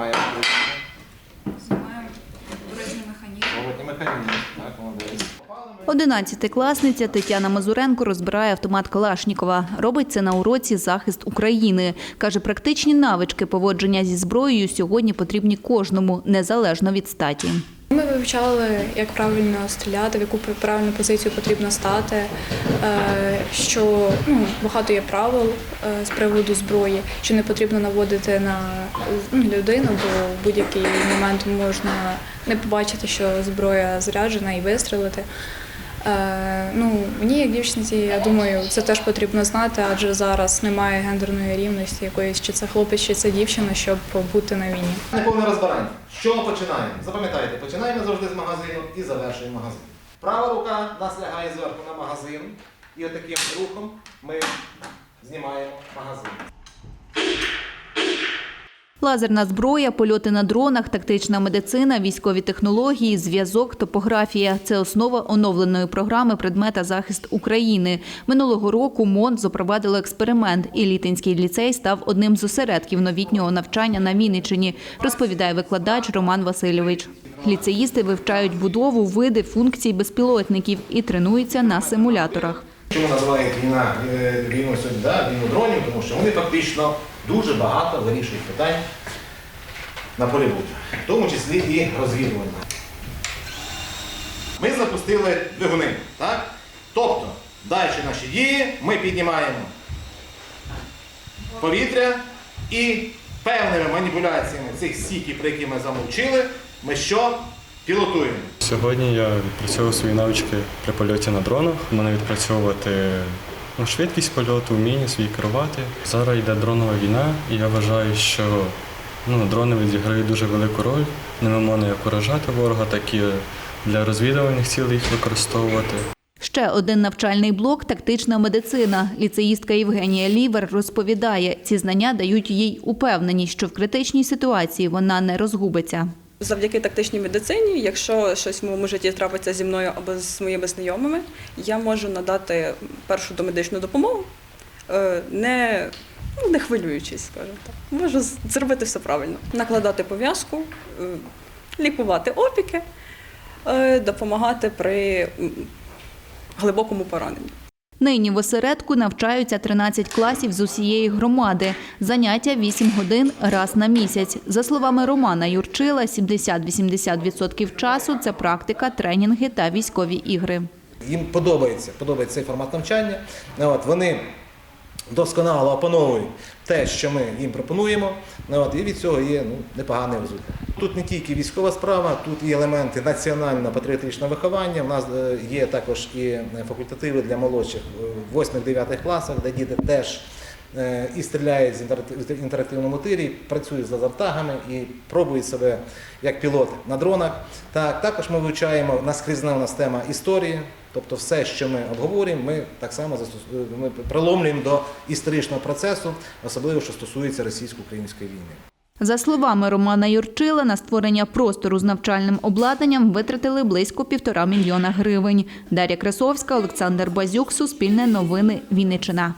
знімає. Знімаємо. Так, молодець. Одинадцятикласниця Тетяна Мазуренко розбирає автомат Калашнікова. Робить це на уроці захист України. Каже, практичні навички поводження зі зброєю сьогодні потрібні кожному, незалежно від статі. Вивчали, як правильно стріляти, в яку правильну позицію потрібно стати, е, що ну, багато є правил е, з приводу зброї, що не потрібно наводити на ну, людину, бо в будь-який момент можна не побачити, що зброя заряджена і вистрелити. Е, ну, мені, як дівчинці, я думаю, це теж потрібно знати, адже зараз немає гендерної рівності якоїсь, чи це хлопець, чи це дівчина, щоб бути на війні. Неповне розбирання. Чого починаємо? Запам'ятайте, починаємо завжди з магазину і завершуємо магазин. Права рука нас лягає зверху на магазин, і отаким рухом ми знімаємо магазин. Лазерна зброя, польоти на дронах, тактична медицина, військові технології, зв'язок, топографія це основа оновленої програми предмета захист України. Минулого року МОН запровадило експеримент, і Літинський ліцей став одним з осередків новітнього навчання на Вінниччині, розповідає викладач Роман Васильович. Ліцеїсти вивчають будову, види, функцій безпілотників і тренуються на симуляторах. Чому називають війна е, війною сьогодні, да? війну дронів? Тому що вони фактично дуже багато вирішують питань на полі в тому числі і розвідування. Ми запустили двигуни, так? Тобто, далі наші дії, ми піднімаємо повітря і певними маніпуляціями цих сіків, про які ми замовчили, ми що? Пілотуємо. Сьогодні я відпрацьовую свої навички при польоті на дронах. У мене відпрацьовувати ну, швидкість польоту, вміння свій керувати. Зараз йде дронова війна, і я вважаю, що ну, дрони відіграють дуже велику роль. Ними можна як уражати ворога, так і для розвідувальних цілей їх використовувати. Ще один навчальний блок тактична медицина. Ліцеїстка Євгенія Лівер розповідає, ці знання дають їй упевненість, що в критичній ситуації вона не розгубиться. Завдяки тактичній медицині, якщо щось в моєму житті трапиться зі мною або з моїми знайомими, я можу надати першу домедичну допомогу, е, не, ну, не хвилюючись, скажімо так. Можу зробити все правильно. Накладати пов'язку, е, лікувати опіки, е, допомагати при глибокому пораненні. Нині в осередку навчаються 13 класів з усієї громади. Заняття 8 годин раз на місяць. За словами Романа Юрчила, 70-80% часу це практика, тренінги та військові ігри. їм подобається, подобається цей формат навчання. От, вони досконало опановують те, що ми їм пропонуємо. Ну, От, і від цього є ну, непоганий результат. Тут не тільки військова справа, тут і елементи національно-патріотичного виховання. У нас е, є також і е, факультативи для молодших в 8-9 класах, де діти теж е, і стріляють в інтерактивному тирі, працюють з лазертагами і пробують себе як пілот на дронах. Так, також ми вивчаємо наскрізна у нас тема історії, тобто все, що ми обговорюємо, ми так само ми приломлюємо до історичного процесу, особливо що стосується російсько-української війни. За словами Романа Юрчила, на створення простору з навчальним обладнанням витратили близько півтора мільйона гривень. Дар'я Красовська, Олександр Базюк, Суспільне новини, Вінниччина.